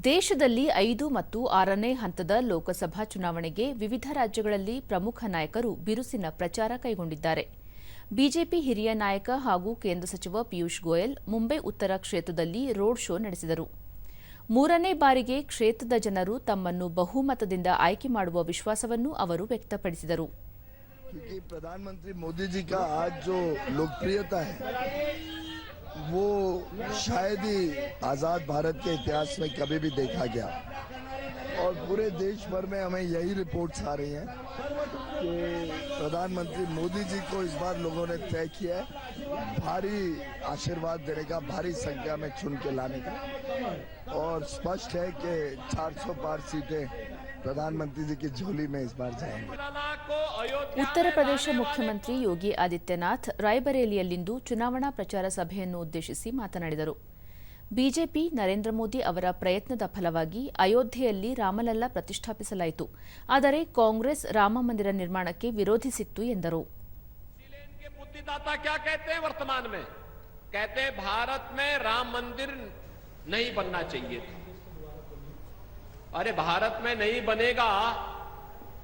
ದೇಶದಲ್ಲಿ ಐದು ಮತ್ತು ಆರನೇ ಹಂತದ ಲೋಕಸಭಾ ಚುನಾವಣೆಗೆ ವಿವಿಧ ರಾಜ್ಯಗಳಲ್ಲಿ ಪ್ರಮುಖ ನಾಯಕರು ಬಿರುಸಿನ ಪ್ರಚಾರ ಕೈಗೊಂಡಿದ್ದಾರೆ. ಬಿಜೆಪಿ ಹಿರಿಯ ನಾಯಕ ಹಾಗೂ ಕೇಂದ್ರ ಸಚಿವ ಪಿಯೂಷ್ ಗೋಯಲ್ ಮುಂಬೈ ಉತ್ತರ ಕ್ಷೇತ್ರದಲ್ಲಿ ರೋಡ್ ಶೋ ನಡೆಸಿದರು. ಮೂರನೇ ಬಾರಿಗೆ ಕ್ಷೇತ್ರದ ಜನರು ತಮ್ಮನ್ನು ಬಹುಮತದಿಂದ ಆಯ್ಕೆ ಮಾಡುವ ವಿಶ್ವಾಸವನ್ನು ಅವರು ವ್ಯಕ್ತಪಡಿಸಿದರು. ಪ್ರಧಾನಮಂತ್ರಿ वो शायद ही आज़ाद भारत के इतिहास में कभी भी देखा गया। और पूरे देश भर में हमें यही रिपोर्ट्स आ रही हैं कि प्रधानमंत्री मोदी जी को इस बार लोगों ने तय किया है, भारी आशीर्वाद देने का, भारी संख्या में चुन के लाने का। और स्पष्ट है कि 400 पार सीटें प्रधानमंत्री जी की झोली में इस बार जाएँगी। ಉತ್ತರ ಪ್ರದೇಶ ಮುಖ್ಯಮಂತ್ರಿ ಯೋಗಿ ಆದಿತ್ಯನಾಥ್ ರಾಯ್ಬರೇಲಿಯಲ್ಲಿಂದು ಚುನಾವಣಾ ಪ್ರಚಾರ ಸಭೆಯನ್ನು ಉದ್ದೇಶಿಸಿ ಮಾತನಾಡಿದರು. ಬಿಜೆಪಿ ನರೇಂದ್ರ ಮೋದಿ ಅವರ ಪ್ರಯತ್ನದ ಫಲವಾಗಿ ಅಯೋಧ್ಯೆಯಲ್ಲಿ ರಾಮಲಲ್ಲಾ ಪ್ರತಿಷ್ಠಾಪಿಸಲಾಯಿತು. ಆದರೆ ಕಾಂಗ್ರೆಸ್ ರಾಮ ಮಂದಿರ ನಿರ್ಮಾಣಕ್ಕೆ ವಿರೋಧಿಸಿತ್ತು ಎಂದರು.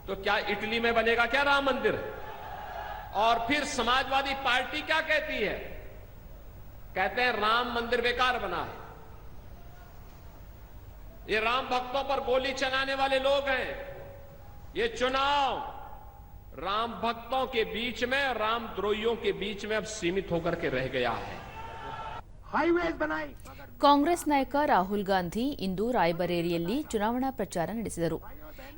तो क्या इटली में बनेगा क्या राम मंदिर और फिर समाजवादी पार्टी क्या कहती है कहते हैं राम मंदिर बेकार बना है ये राम भक्तों पर गोली चलाने वाले लोग हैं ये चुनाव राम भक्तों के बीच में राम द्रोहियों के बीच में अब सीमित होकर के रह गया है हाईवेज बनाई ಕಾಂಗ್ರೆಸ್ ನಾಯಕ ರಾಹುಲ್ ಗಾಂಧಿ ಇಂದು ರಾಯ್ಬರೇಲಿಯಲ್ಲಿ ಚುನಾವಣಾ ಪ್ರಚಾರ ನಡೆಸಿದರು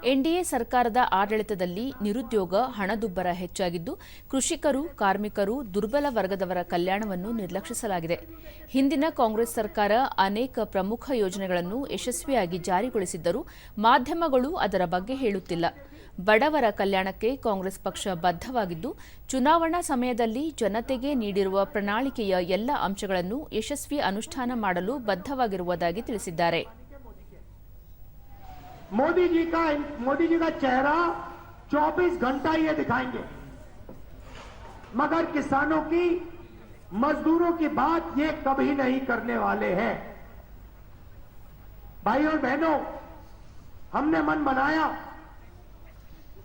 ಎನ್ಡಿಎ ಸರ್ಕಾರದ ಆಡಳಿತದಲ್ಲಿ ನಿರುದ್ಯೋಗ, ಹಣದುಬ್ಬರ ಹೆಚ್ಚಾಗಿದ್ದು, ಕೃಷಿಕರು, ಕಾರ್ಮಿಕರು, ದುರ್ಬಲ ವರ್ಗದವರ ಕಲ್ಯಾಣವನ್ನು ನಿರ್ಲಕ್ಷಿಸಲಾಗಿದೆ. ಹಿಂದಿನ ಕಾಂಗ್ರೆಸ್ ಸರ್ಕಾರ ಅನೇಕ ಪ್ರಮುಖ ಯೋಜನೆಗಳನ್ನು ಯಶಸ್ವಿಯಾಗಿ ಜಾರಿಗೊಳಿಸಿದ್ದರೂ ಮಾಧ್ಯಮಗಳು ಅದರ ಬಗ್ಗೆ ಹೇಳುತ್ತಿಲ್ಲ. ಬಡವರ ಕಲ್ಯಾಣಕ್ಕೆ ಕಾಂಗ್ರೆಸ್ ಪಕ್ಷ ಬದ್ಧವಾಗಿದ್ದು, ಚುನಾವಣಾ ಸಮಯದಲ್ಲಿ ಜನತೆಗೆ ನೀಡಿರುವ ಪ್ರಣಾಳಿಕೆಯ ಎಲ್ಲ ಅಂಶಗಳನ್ನು ಯಶಸ್ವಿ ಅನುಷ್ಠಾನ ಮಾಡಲು ಬದ್ಧವಾಗಿರುವುದಾಗಿ ತಿಳಿಸಿದ್ದಾರೆ. मोदी जी का, मोदी जी का चेहरा 24 घंटा ये दिखाएँगे। मगर किसानों की, मजदूरों की बात ये कभी नहीं करने वाले हैं। भाई और बहनों, हमने मन बनाया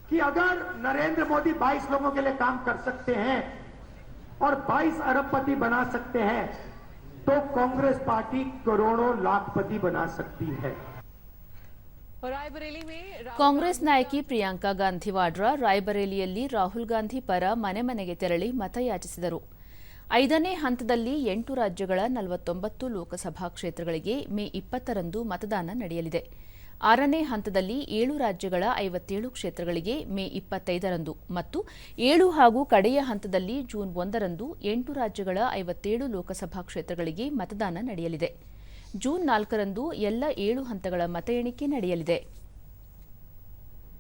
कि अगर नरेंद्र मोदी 22 लोगों के लिए काम कर सकते हैं और 22 अरबपति बना सकते हैं तो कांग्रेस पार्टी करोड़ों लाखपति बना सकती है। ಕಾಂಗ್ರೆಸ್ ನಾಯಕಿ ಪ್ರಿಯಾಂಕಾ ಗಾಂಧಿ ವಾಡ್ರಾ ರಾಯ್ಬರೇಲಿಯಲ್ಲಿ ರಾಹುಲ್ ಗಾಂಧಿ ಪರ ಮನೆ ಮನೆಗೆ ತೆರಳಿ ಮತಯಾಚಿಸಿದರು. ಐದನೇ ಹಂತದಲ್ಲಿ ಎಂಟು ರಾಜ್ಯಗಳ ನಲವತ್ತೊಂಬತ್ತು ಲೋಕಸಭಾ ಕ್ಷೇತ್ರಗಳಿಗೆ ಮೇ ಇಪ್ಪತ್ತರಂದು ಮತದಾನ ನಡೆಯಲಿದೆ. ಆರನೇ ಹಂತದಲ್ಲಿ ಏಳು ರಾಜ್ಯಗಳ ಐವತ್ತೇಳು ಕ್ಷೇತ್ರಗಳಿಗೆ ಮೇ ಇಪ್ಪತ್ತೈದರಂದು ಮತ್ತು ಏಳು ಹಾಗೂ ಕಡೆಯ ಹಂತದಲ್ಲಿ ಜೂನ್ ಒಂದರಂದು ಎಂಟು ರಾಜ್ಯಗಳ ಐವತ್ತೇಳು ಲೋಕಸಭಾ ಕ್ಷೇತ್ರಗಳಿಗೆ ಮತದಾನ ನಡೆಯಲಿದೆ. ಜೂನ್ ನಾಲ್ಕರಂದು ಎಲ್ಲ ಏಳು ಹಂತಗಳ ಮತ ಎಣಿಕೆ ನಡೆಯಲಿದೆ.